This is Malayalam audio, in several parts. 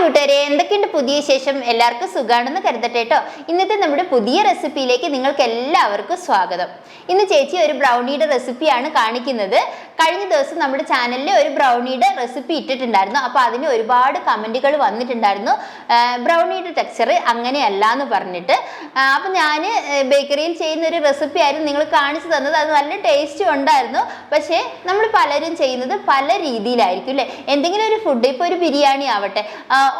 കൂട്ടുകാരെ എന്തൊക്കെയുണ്ട് പുതിയ ശേഷം എല്ലാവർക്കും സുഖാണെന്ന് കരുതട്ടെ കേട്ടോ ഇന്നത്തെ നമ്മുടെ പുതിയ റെസിപ്പിയിലേക്ക് നിങ്ങൾക്ക് എല്ലാവർക്കും സ്വാഗതം. ഇന്ന് ചേച്ചി ഒരു ബ്രൗണിയുടെ റെസിപ്പിയാണ് കാണിക്കുന്നത്. കഴിഞ്ഞ ദിവസം നമ്മുടെ ചാനലിൽ ഒരു ബ്രൗണിയുടെ റെസിപ്പി ഇട്ടിട്ടുണ്ടായിരുന്നു. അപ്പോൾ അതിന് ഒരുപാട് കമന്റുകൾ വന്നിട്ടുണ്ടായിരുന്നു. ബ്രൗണിയുടെ ടെക്സ്ചർ അങ്ങനെയല്ല എന്ന് പറഞ്ഞിട്ട്. അപ്പോൾ ഞാൻ ബേക്കറിയിൽ ചെയ്യുന്ന ഒരു റെസിപ്പി ആയിരുന്നു നിങ്ങൾ കാണിച്ചു തന്നത്. അത് നല്ല ടേസ്റ്റും ഉണ്ടായിരുന്നു. പക്ഷേ നമ്മൾ പലരും ചെയ്യുന്നത് പല രീതിയിലായിരിക്കും അല്ലേ എന്തെങ്കിലും ഒരു ഫുഡ് ഇപ്പോൾ ഒരു ബിരിയാണി ആവട്ടെ.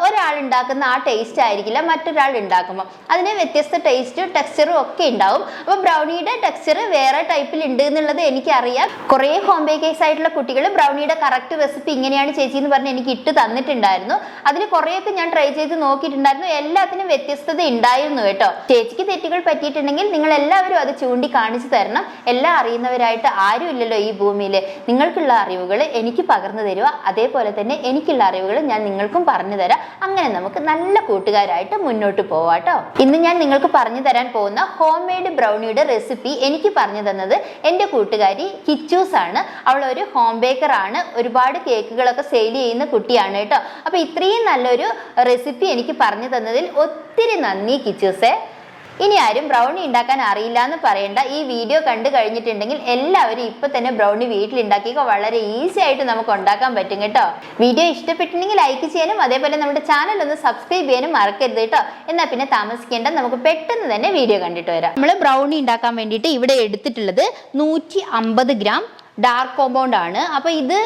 ഒരാൾ ഉണ്ടാക്കുന്ന ആ ടേസ്റ്റ് ആയിരിക്കില്ല മറ്റൊരാൾ ഉണ്ടാക്കുമ്പോൾ അതിന് വ്യത്യസ്ത ടേസ്റ്റും ടെക്സ്ചറും ഒക്കെ ഉണ്ടാവും. അപ്പോൾ ബ്രൗണിയുടെ ടെക്സ്ചർ വേറെ ടൈപ്പിൽ ഉണ്ട് എന്നുള്ളത് എനിക്കറിയാം. കുറേ ഹോം ബേക്കേഴ്സ് ആയിട്ടുള്ള കുട്ടികൾ ബ്രൗണിയുടെ കറക്റ്റ് റെസിപ്പി ഇങ്ങനെയാണ് ചേച്ചി എന്ന് പറഞ്ഞ് എനിക്ക് ഇട്ട് തന്നിട്ടുണ്ടായിരുന്നു. അതിൽ കുറേയൊക്കെ ഞാൻ ട്രൈ ചെയ്ത് നോക്കിയിട്ടുണ്ടായിരുന്നു. എല്ലാത്തിനും വ്യത്യസ്തത ഉണ്ടായിരുന്നു കേട്ടോ. ചേച്ചിക്ക് തെറ്റുകൾ പറ്റിയിട്ടുണ്ടെങ്കിൽ നിങ്ങൾ എല്ലാവരും അത് ചൂണ്ടി കാണിച്ചു തരണം. എല്ലാം അറിയുന്നവരായിട്ട് ആരും ഇല്ലല്ലോ ഈ ഭൂമിയിൽ നിങ്ങൾക്കുള്ള അറിവുകൾ എനിക്ക് പകർന്നു തരിക. അതേപോലെ തന്നെ എനിക്കുള്ള അറിവുകൾ ഞാൻ നിങ്ങൾക്കും പറഞ്ഞു തരാം. അങ്ങനെ നമുക്ക് നല്ല കൂട്ടുകാരായിട്ട് മുന്നോട്ട് പോവാട്ടോ ഇന്ന് ഞാൻ നിങ്ങൾക്ക് പറഞ്ഞു തരാൻ പോകുന്ന ഹോം മെയ്ഡ് ബ്രൗണിയുടെ റെസിപ്പി എനിക്ക് പറഞ്ഞു തന്നത് എന്റെ കൂട്ടുകാരി കിച്ചൂസ് ആണ്. അവൾ ഒരു ഹോം ബേക്കർ ആണ്. ഒരുപാട് കേക്കുകളൊക്കെ സെയിൽ ചെയ്യുന്ന കുട്ടിയാണ് കേട്ടോ. അപ്പൊ ഇത്രയും നല്ലൊരു റെസിപ്പി എനിക്ക് പറഞ്ഞു തന്നതിൽ ഒത്തിരി നന്ദി കിച്ചൂസേ. ഇനി ആരും ബ്രൗണി ഉണ്ടാക്കാൻ അറിയില്ല എന്ന് പറയേണ്ട. ഈ വീഡിയോ കണ്ടു കഴിഞ്ഞിട്ടുണ്ടെങ്കിൽ എല്ലാവരും ഇപ്പൊ തന്നെ ബ്രൗണി വീട്ടിൽ ഉണ്ടാക്കിയൊക്കെ വളരെ ഈസി ആയിട്ട് നമുക്ക് ഉണ്ടാക്കാൻ പറ്റും കേട്ടോ. വീഡിയോ ഇഷ്ടപ്പെട്ടിട്ടുണ്ടെങ്കിൽ ലൈക്ക് ചെയ്യാനും അതേപോലെ നമ്മുടെ ചാനൽ ഒന്ന് സബ്സ്ക്രൈബ് ചെയ്യാനും മറക്കരുത് കേട്ടോ. എന്നാൽ പിന്നെ താമസിക്കേണ്ട നമുക്ക് പെട്ടെന്ന് തന്നെ വീഡിയോ കണ്ടിട്ട് വരാം. നമ്മൾ ബ്രൗണി ഉണ്ടാക്കാൻ വേണ്ടിയിട്ട് ഇവിടെ എടുത്തിട്ടുള്ളത് നൂറ്റി ഗ്രാം ഡാർക്ക് കോമ്പൗണ്ട് ആണ്. അപ്പോൾ ഇത്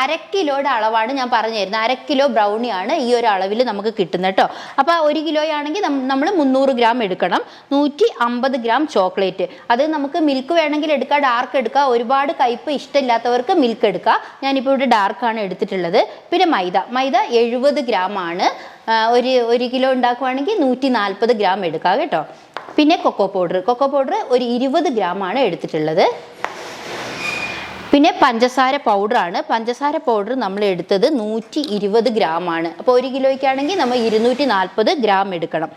അര കിലോയുടെ അളവാണ് ഞാൻ പറഞ്ഞു തരുന്നത് അര കിലോ ബ്രൗണിയാണ് ഈ ഒരു അളവിൽ നമുക്ക് കിട്ടുന്നത് കേട്ടോ. അപ്പോൾ ഒരു കിലോയാണെങ്കിൽ നമ്മൾ മുന്നൂറ് ഗ്രാം എടുക്കണം. നൂറ്റി അമ്പത് ഗ്രാം ചോക്ലേറ്റ്. അത് നമുക്ക് മിൽക്ക് വേണമെങ്കിൽ എടുക്കാം ഡാർക്ക് എടുക്കാം. ഒരുപാട് കയ്പ് ഇഷ്ടമില്ലാത്തവർക്ക് മിൽക്ക് എടുക്കാം. ഞാനിപ്പോൾ ഇവിടെ ഡാർക്കാണ് എടുത്തിട്ടുള്ളത്. പിന്നെ മൈദ. മൈദ എഴുപത് ഗ്രാം ആണ്. ഒരു ഒരു കിലോ ഉണ്ടാക്കുവാണെങ്കിൽ നൂറ്റി നാൽപ്പത് ഗ്രാം എടുക്കാം കേട്ടോ. പിന്നെ കൊക്കോ പൗഡർ കൊക്കോ പൗഡർ ഒരു ഇരുപത് ഗ്രാം ആണ് എടുത്തിട്ടുള്ളത്. പിന്നെ പഞ്ചസാര പൗഡറാണ്. പഞ്ചസാര പൗഡർ നമ്മൾ എടുത്തത് നൂറ്റി ഇരുപത് ഗ്രാമാണ്. അപ്പോൾ ഒരു കിലോയ്ക്കാണെങ്കിൽ നമ്മൾ ഇരുന്നൂറ്റി നാൽപ്പത് ഗ്രാം എടുക്കണം.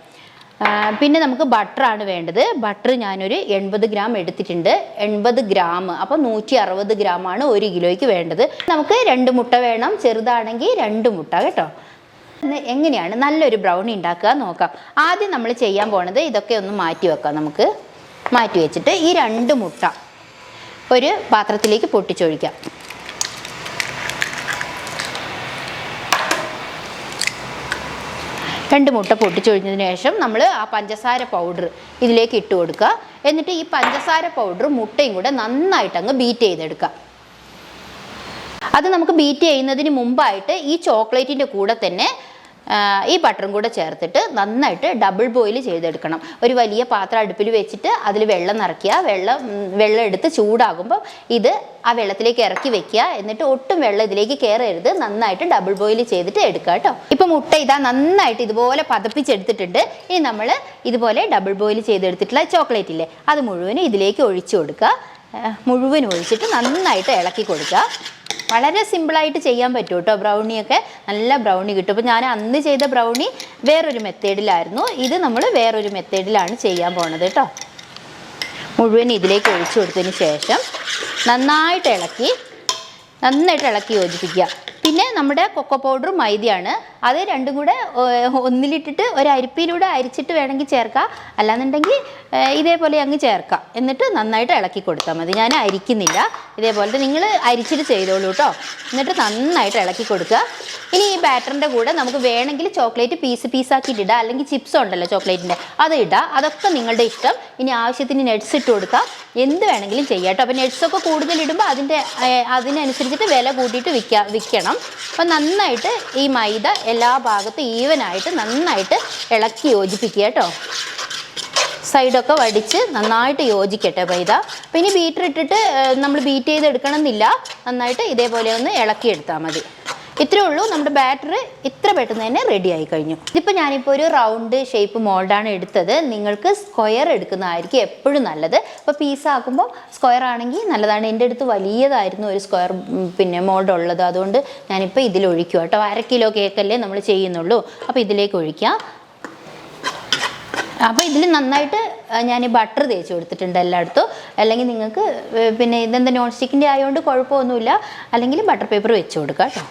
പിന്നെ നമുക്ക് ബട്ടറാണ് വേണ്ടത്. ബട്ടർ ഞാനൊരു എൺപത് ഗ്രാം എടുത്തിട്ടുണ്ട്. എൺപത് ഗ്രാം. അപ്പോൾ നൂറ്റി അറുപത് ഗ്രാമാണ് ഒരു കിലോയ്ക്ക് വേണ്ടത്. നമുക്ക് രണ്ട് മുട്ട വേണം. ചെറുതാണെങ്കിൽ രണ്ട് മുട്ട കേട്ടോ? എങ്ങനെയാണ്? നല്ലൊരു ബ്രൗണി ഉണ്ടാക്കുക നോക്കാം. ആദ്യം നമ്മൾ ചെയ്യാൻ പോണത് ഇതൊക്കെ ഒന്ന് മാറ്റി വെക്കാം നമുക്ക്. മാറ്റി വെച്ചിട്ട് ഈ രണ്ട് മുട്ട ഒരു പാത്രത്തിലേക്ക് പൊട്ടിച്ചൊഴിക്കാം. രണ്ട് മുട്ട പൊട്ടിച്ചൊഴിഞ്ഞതിന് ശേഷം നമ്മൾ ആ പഞ്ചസാര പൗഡർ ഇതിലേക്ക് ഇട്ട് കൊടുക്കുക. എന്നിട്ട് ഈ പഞ്ചസാര പൗഡർ മുട്ടയും കൂടെ നന്നായിട്ട് അങ്ങ് ബീറ്റ് ചെയ്തെടുക്കുക. അത് നമുക്ക് ബീറ്റ് ചെയ്യുന്നതിന് മുമ്പായിട്ട് ഈ ചോക്ലേറ്റിന്റെ കൂടെ തന്നെ ഈ ബട്ടറും കൂടെ ചേർത്തിട്ട് നന്നായിട്ട് ഡബിൾ ബോയിൽ ചെയ്തെടുക്കണം. ഒരു വലിയ പാത്രം അടുപ്പിൽ വെച്ചിട്ട് അതിൽ വെള്ളം നിറയ്ക്കുക. വെള്ളം വെള്ളം എടുത്ത് ചൂടാകുമ്പോൾ ഇത് ആ വെള്ളത്തിലേക്ക് ഇറക്കി വെക്കുക. എന്നിട്ട് ഒട്ടും വെള്ളം ഇതിലേക്ക് കയറരുത്. നന്നായിട്ട് ഡബിൾ ബോയിൽ ചെയ്തിട്ട് എടുക്കുക കേട്ടോ. ഇപ്പം മുട്ട ഇതാ നന്നായിട്ട് ഇതുപോലെ പതപ്പിച്ചെടുത്തിട്ടുണ്ട്. ഇനി നമ്മൾ ഇതുപോലെ ഡബിൾ ബോയിൽ ചെയ്തെടുത്തിട്ടുള്ള ചോക്ലേറ്റ് ഇല്ലേ? അത് മുഴുവനും ഇതിലേക്ക് ഒഴിച്ചു കൊടുക്കുക. മുഴുവൻ ഒഴിച്ചിട്ട് നന്നായിട്ട് ഇളക്കി കൊടുക്കുക. വളരെ സിമ്പിളായിട്ട് ചെയ്യാൻ പറ്റും കേട്ടോ ബ്രൗണിയൊക്കെ നല്ല ബ്രൗണി കിട്ടും. അപ്പോൾ ഞാൻ അന്ന് ചെയ്ത ബ്രൗണി വേറൊരു മെത്തേഡിലായിരുന്നു. ഇത് നമ്മൾ വേറൊരു മെത്തേഡിലാണ് ചെയ്യാൻ പോണത് കേട്ടോ മുഴുവൻ ഇതിലേക്ക് ഒഴിച്ചു കൊടുത്തതിന് ശേഷം നന്നായിട്ട് ഇളക്കി നന്നായിട്ട് ഇളക്കി യോജിപ്പിക്കുക. പിന്നെ നമ്മുടെ കൊക്കോ പൗഡറും മൈദയാണ് അത് രണ്ടും കൂടെ ഒന്നിലിട്ടിട്ട് ഒരു അരിപ്പിയിലൂടെ അരിച്ചിട്ട് വേണമെങ്കിൽ ചേർക്കാം. അല്ലാന്നുണ്ടെങ്കിൽ ഇതേപോലെ അങ്ങ് ചേർക്കാം. എന്നിട്ട് നന്നായിട്ട് ഇളക്കി കൊടുത്താൽ മതി. ഞാൻ അരിക്കുന്നില്ല. ഇതേപോലത്തെ നിങ്ങൾ അരിച്ചിട്ട് ചെയ്തോളൂ കേട്ടോ. എന്നിട്ട് നന്നായിട്ട് ഇളക്കി കൊടുക്കുക. ഇനി ഈ ബാറ്ററിന്റെ കൂടെ നമുക്ക് വേണമെങ്കിൽ ചോക്ലേറ്റ് പീസ് പീസാക്കിയിട്ട് ഇടാം. അല്ലെങ്കിൽ ചിപ്സ് ഉണ്ടല്ലോ ചോക്ലേറ്റിന്റെ. അത് ഇടാം. അതൊക്കെ നിങ്ങളുടെ ഇഷ്ടം. ഇനി ആവശ്യത്തിന് നെറ്റ്സ് ഇട്ട് കൊടുക്കാം. എന്ത് വേണമെങ്കിലും ചെയ്യാം കേട്ടോ. അപ്പോൾ നെറ്റ്സൊക്കെ കൂടുതൽ ഇടുമ്പോൾ അതിന്റെ അതിനനുസരിച്ചിട്ട് വില കൂട്ടിയിട്ട് വിൽക്കുക വിൽക്കണം. അപ്പോൾ നന്നായിട്ട് ഈ മൈദ എല്ലാ ഭാഗത്തും ഈവനായിട്ട് നന്നായിട്ട് ഇളക്കി യോജിപ്പിക്കുക കേട്ടോ. സൈഡൊക്കെ വടിച്ച് നന്നായിട്ട് യോജിക്കട്ടെ പൈത പിന്നെ ബീറ്റർ ഇട്ടിട്ട് നമ്മൾ ബീറ്റ് ചെയ്ത് എടുക്കണം എന്നില്ല നന്നായിട്ട് ഇതേപോലെ ഒന്ന് ഇളക്കിയെടുത്താൽ മതി. ഇത്രേ ഉള്ളൂ. നമ്മുടെ ബാറ്റർ ഇത്ര പെട്ടെന്ന് തന്നെ റെഡി ആയി കഴിഞ്ഞു. ഇതിപ്പോൾ ഞാനിപ്പോൾ ഒരു റൗണ്ട് ഷേപ്പ് മോൾഡാണ് എടുത്തത്. നിങ്ങൾക്ക് സ്ക്വയർ എടുക്കുന്നതായിരിക്കും എപ്പോഴും നല്ലത്. അപ്പോൾ പീസ് ആക്കുമ്പോൾ സ്ക്വയർ ആണെങ്കിൽ നല്ലതാണ്. എന്റെ അടുത്ത് വലിയതായിരുന്നു ഒരു സ്ക്വയർ പിന്നെ മോൾഡ് ഉള്ളത്. അതുകൊണ്ട് ഞാനിപ്പോൾ ഇതിൽ ഒഴിക്കുക കേട്ടോ. അര കിലോ കേക്കല്ലേ നമ്മൾ ചെയ്യുന്നുള്ളൂ. അപ്പോൾ ഇതിലേക്ക് ഒഴിക്കാം. അപ്പോൾ ഇതിൽ നന്നായിട്ട് ഞാൻ ബട്ടർ തേച്ച് കൊടുത്തിട്ടുണ്ട് എല്ലായിടത്തും. അല്ലെങ്കിൽ നിങ്ങൾക്ക് പിന്നെ ഇതെന്താ നോൺ സ്റ്റിക്കിന്റെ ആയതുകൊണ്ട് കുഴപ്പമൊന്നുമില്ല. അല്ലെങ്കിൽ ബട്ടർ പേപ്പർ വെച്ച് കൊടുക്കാം കേട്ടോ.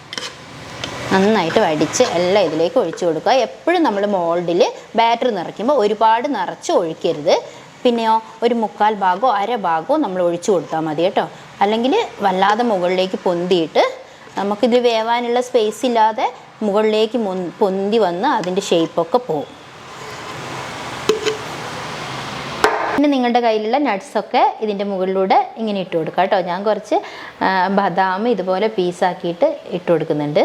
നന്നായിട്ട് വടിച്ച് എല്ലാം ഇതിലേക്ക് ഒഴിച്ചു കൊടുക്കുക. എപ്പോഴും നമ്മൾ മോൾഡിൽ ബാറ്റർ നിറയ്ക്കുമ്പോൾ ഒരുപാട് നിറച്ച് ഒഴിക്കരുത്. പിന്നെയോ ഒരു മുക്കാൽ ഭാഗമോ അര ഭാഗമോ നമ്മൾ ഒഴിച്ചു കൊടുത്താൽ മതി കേട്ടോ. അല്ലെങ്കിൽ വല്ലാതെ മുകളിലേക്ക് പൊന്തിയിട്ട് നമുക്കിത് വേവാനുള്ള സ്പേസ് ഇല്ലാതെ മുകളിലേക്ക് പൊന്തി വന്ന് അതിന്റെ ഷേപ്പൊക്കെ പോകും പിന്നെ നിങ്ങളുടെ കയ്യിലുള്ള നട്ട്സൊക്കെ ഇതിന്റെ മുകളിലൂടെ ഇങ്ങനെ ഇട്ട് കൊടുക്കുക കേട്ടോ. ഞാൻ കുറച്ച് ബദാം ഇതുപോലെ പീസാക്കിയിട്ട് ഇട്ട് കൊടുക്കുന്നുണ്ട്.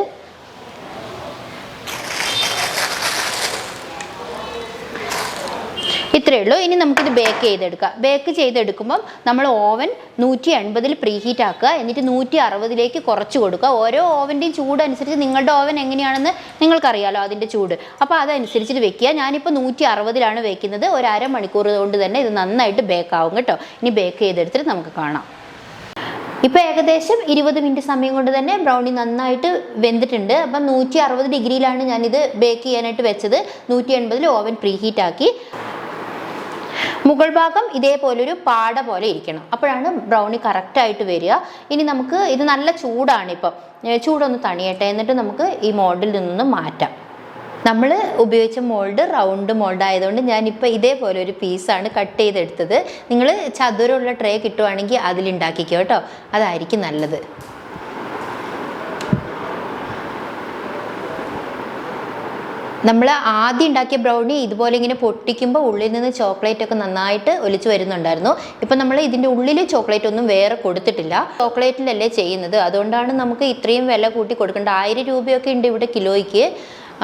ഇത്രയേ ഉള്ളൂ. ഇനി നമുക്കിത് ബേക്ക് ചെയ്തെടുക്കാം. ബേക്ക് ചെയ്തെടുക്കുമ്പം നമ്മൾ ഓവൻ നൂറ്റി എൺപതിൽ പ്രീഹീറ്റ് ആക്കുക. എന്നിട്ട് നൂറ്റി അറുപതിലേക്ക് കുറച്ച് കൊടുക്കുക. ഓരോ ഓവന്റെയും ചൂട് അനുസരിച്ച് നിങ്ങളുടെ ഓവൻ എങ്ങനെയാണെന്ന് നിങ്ങൾക്കറിയാലോ അതിന്റെ ചൂട്. അപ്പോൾ അതനുസരിച്ചിട്ട് വെക്കുക. ഞാനിപ്പോൾ നൂറ്റി അറുപതിലാണ് വെക്കുന്നത്. ഒരു അരമണിക്കൂർ കൊണ്ട് തന്നെ ഇത് നന്നായിട്ട് ബേക്ക് ആവും കേട്ടോ. ഇനി ബേക്ക് ചെയ്തെടുത്തിട്ട് നമുക്ക് കാണാം. ഇപ്പോൾ ഏകദേശം ഇരുപത് മിനിറ്റ് സമയം കൊണ്ട് തന്നെ ബ്രൗണി നന്നായിട്ട് വെന്തിട്ടുണ്ട്. അപ്പം നൂറ്റി അറുപത് ഡിഗ്രിയിലാണ് ഞാനിത് ബേക്ക് ചെയ്യാനായിട്ട് വെച്ചത്. നൂറ്റി എൺപതിൽ ഓവൻ പ്രീ ഹീറ്റ് ആക്കി. മുകൾ ഭാഗം ഇതേപോലൊരു പാട പോലെ ഇരിക്കണം. അപ്പോഴാണ് ബ്രൗണി കറക്റ്റായിട്ട് വരിക. ഇനി നമുക്ക് ഇത് നല്ല ചൂടാണ് ഇപ്പം. ചൂടൊന്ന് തണിയട്ടെ. എന്നിട്ട് നമുക്ക് ഈ മോൾഡിൽ നിന്നൊന്ന് മാറ്റാം. നമ്മൾ ഉപയോഗിച്ച മോൾഡ് റൗണ്ട് മോൾഡ് ആയതുകൊണ്ട് ഞാനിപ്പോൾ ഇതേപോലെ ഒരു പീസാണ് കട്ട് ചെയ്തെടുത്തത്. നിങ്ങൾ ചതുരമുള്ള ട്രേ കിട്ടുവാണെങ്കിൽ അതിലുണ്ടാക്കിക്കോ കേട്ടോ. അതായിരിക്കും നല്ലത്. നമ്മൾ ആദ്യം ഉണ്ടാക്കിയ ബ്രൗണി ഇതുപോലെ ഇങ്ങനെ പൊട്ടിക്കുമ്പോൾ ഉള്ളിൽ നിന്ന് ചോക്ലേറ്റ് ഒക്കെ നന്നായിട്ട് ഒലിച്ചു വരുന്നുണ്ടായിരുന്നു. ഇപ്പം നമ്മൾ ഇതിന്റെ ഉള്ളിൽ ചോക്ലേറ്റ് ഒന്നും വേറെ കൊടുത്തിട്ടില്ല. ചോക്ലേറ്റിലല്ലേ ചെയ്യുന്നത്. അതുകൊണ്ടാണ് നമുക്ക് ഇത്രയും വില കൂട്ടി കൊടുക്കേണ്ടത്. ആയിരം രൂപയൊക്കെ ഉണ്ട് ഇവിടെ കിലോയ്ക്ക്.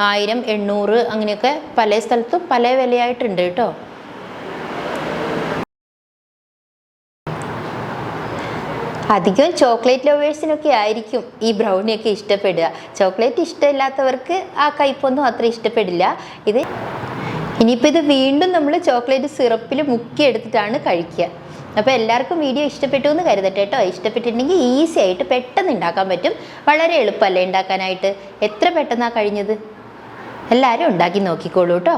ആയിരം എണ്ണൂറ് അങ്ങനെയൊക്കെ പല സ്ഥലത്തും പല വിലയായിട്ടുണ്ട് കേട്ടോ. അധികം ചോക്ലേറ്റ് ലവേഴ്സിനൊക്കെ ആയിരിക്കും ഈ ബ്രൗണിയൊക്കെ ഇഷ്ടപ്പെടുക. ചോക്ലേറ്റ് ഇഷ്ടമില്ലാത്തവർക്ക് ആ കയ്പൊന്നും അത്ര ഇഷ്ടപ്പെടില്ല. ഇത് ഇനിയിപ്പോൾ ഇത് വീണ്ടും നമ്മൾ ചോക്ലേറ്റ് സിറപ്പിൽ മുക്കി എടുത്തിട്ടാണ് കഴിക്കുക. അപ്പോൾ എല്ലാവർക്കും വീഡിയോ ഇഷ്ടപ്പെട്ടു എന്ന് കരുതട്ടെ കേട്ടോ. ഇഷ്ടപ്പെട്ടിട്ടുണ്ടെങ്കിൽ ഈസി ആയിട്ട് പെട്ടെന്ന് ഉണ്ടാക്കാൻ പറ്റും. വളരെ എളുപ്പമല്ലേ ഉണ്ടാക്കാനായിട്ട്? എത്ര പെട്ടെന്നാണ് കഴിഞ്ഞത്? എല്ലാവരും ഉണ്ടാക്കി നോക്കിക്കോളൂ കേട്ടോ.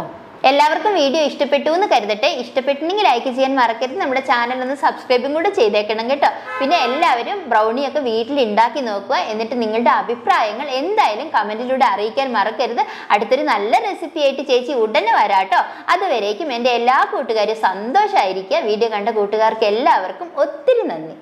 എല്ലാവർക്കും വീഡിയോ ഇഷ്ടപ്പെട്ടു എന്ന് കരുതട്ടെ. ഇഷ്ടപ്പെട്ടിട്ടുണ്ടെങ്കിൽ ലൈക്ക് ചെയ്യാൻ മറക്കരുത്. നമ്മുടെ ചാനൽ ഒന്ന് സബ്സ്ക്രൈബും കൂടെ ചെയ്തേക്കണം കേട്ടോ. പിന്നെ എല്ലാവരും ബ്രൗണിയൊക്കെ വീട്ടിൽ ഉണ്ടാക്കി നോക്കുക. എന്നിട്ട് നിങ്ങളുടെ അഭിപ്രായങ്ങൾ എന്തായാലും കമന്റിലൂടെ അറിയിക്കാൻ മറക്കരുത്. അടുത്തൊരു നല്ല റെസിപ്പി ആയിട്ട് ചേച്ചി ഉടനെ വരാട്ടോ അതുവരേക്കും എന്റെ എല്ലാ കൂട്ടുകാരും സന്തോഷമായിരിക്കുക വീഡിയോ കണ്ട കൂട്ടുകാർക്ക് എല്ലാവർക്കും ഒത്തിരി നന്ദി.